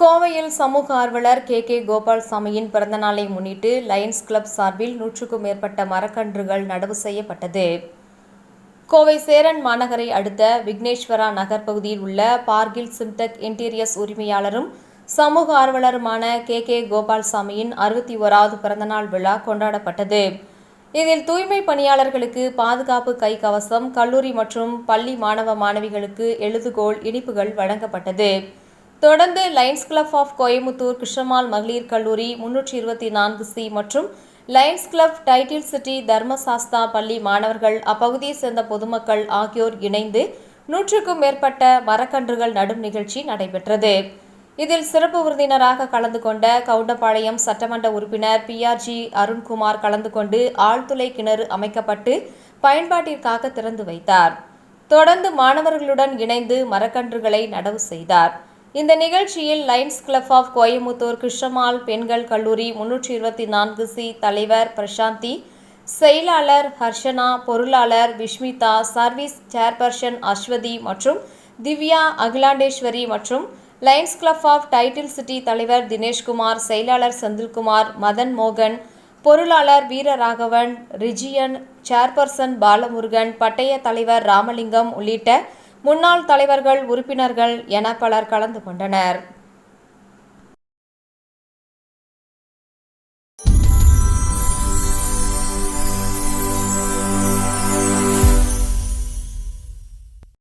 கோவையில் சமூக ஆர்வலர் கே. கே. கோபால்சாமியின் பிறந்தநாளை முன்னிட்டு லயன்ஸ் கிளப் சார்பில் நூற்றுக்கும் மேற்பட்ட மரக்கன்றுகள் நடவு செய்யப்பட்டது. கோவை சேரன் மாநகரை அடுத்த விக்னேஸ்வரா நகர் பகுதியில் உள்ள பார்கில் சிம்டெக் இன்டீரியர்ஸ் உரிமையாளரும் சமூக ஆர்வலருமான கே. கே. கோபால்சாமியின் அறுபத்தி ஓராவது பிறந்தநாள் விழா கொண்டாடப்பட்டது. இதில் தூய்மை பணியாளர்களுக்கு பாதுகாப்பு கை கவசம் கல்லூரி மற்றும் பள்ளி மாணவ மாணவிகளுக்கு எழுதுகோல் இனிப்புகள் வழங்கப்பட்டது. தொடர்ந்து lions club of Coimbatore Krishnammal மகளிர் கல்லூரி முன்னூற்றி இருபத்தி நான்கு சி மற்றும் lions club title city Dharmasastha பள்ளி மாணவர்கள் அப்பகுதியைச் சேர்ந்த பொதுமக்கள் ஆகியோர் இணைந்து நூற்றுக்கும் மேற்பட்ட மரக்கன்றுகள் நடும் நிகழ்ச்சி நடைபெற்றது. இதில் சிறப்பு விருந்தினராக கலந்து கொண்ட கவுண்டபாளையம் சட்டமன்ற உறுப்பினர் பிஆர்ஜி அருண்குமார் கலந்து கொண்டு ஆழ்துளை கிணறு அமைக்கப்பட்டு பயன்பாட்டிற்காக திறந்து வைத்தார். தொடர்ந்து மாணவர்களுடன் இணைந்து மரக்கன்றுகளை நடவு செய்தார். இந்த நிகழ்ச்சியில் lions club of Coimbatore Krishnammal பெண்கள் கல்லூரி முன்னூற்றி இருபத்தி நான்கு சி தலைவர் பிரசாந்தி செயலாளர் ஹர்ஷனா பொருளாளர் விஷ்மிதா சர்வீஸ் சேர்பர்சன் அஸ்வதி மற்றும் திவ்யா அகிலாண்டேஸ்வரி மற்றும் lions club of title city தலைவர் தினேஷ்குமார் செயலாளர் செந்தில்குமார் மதன் மோகன் பொருளாளர் வீரராகவன் ரிஜியன் சேர்பர்சன் பாலமுருகன் பட்டய தலைவர் ராமலிங்கம் உள்ளிட்ட முன்னாள் தலைவர்கள் உறுப்பினர்கள் என பலர் கலந்து கொண்டனர்.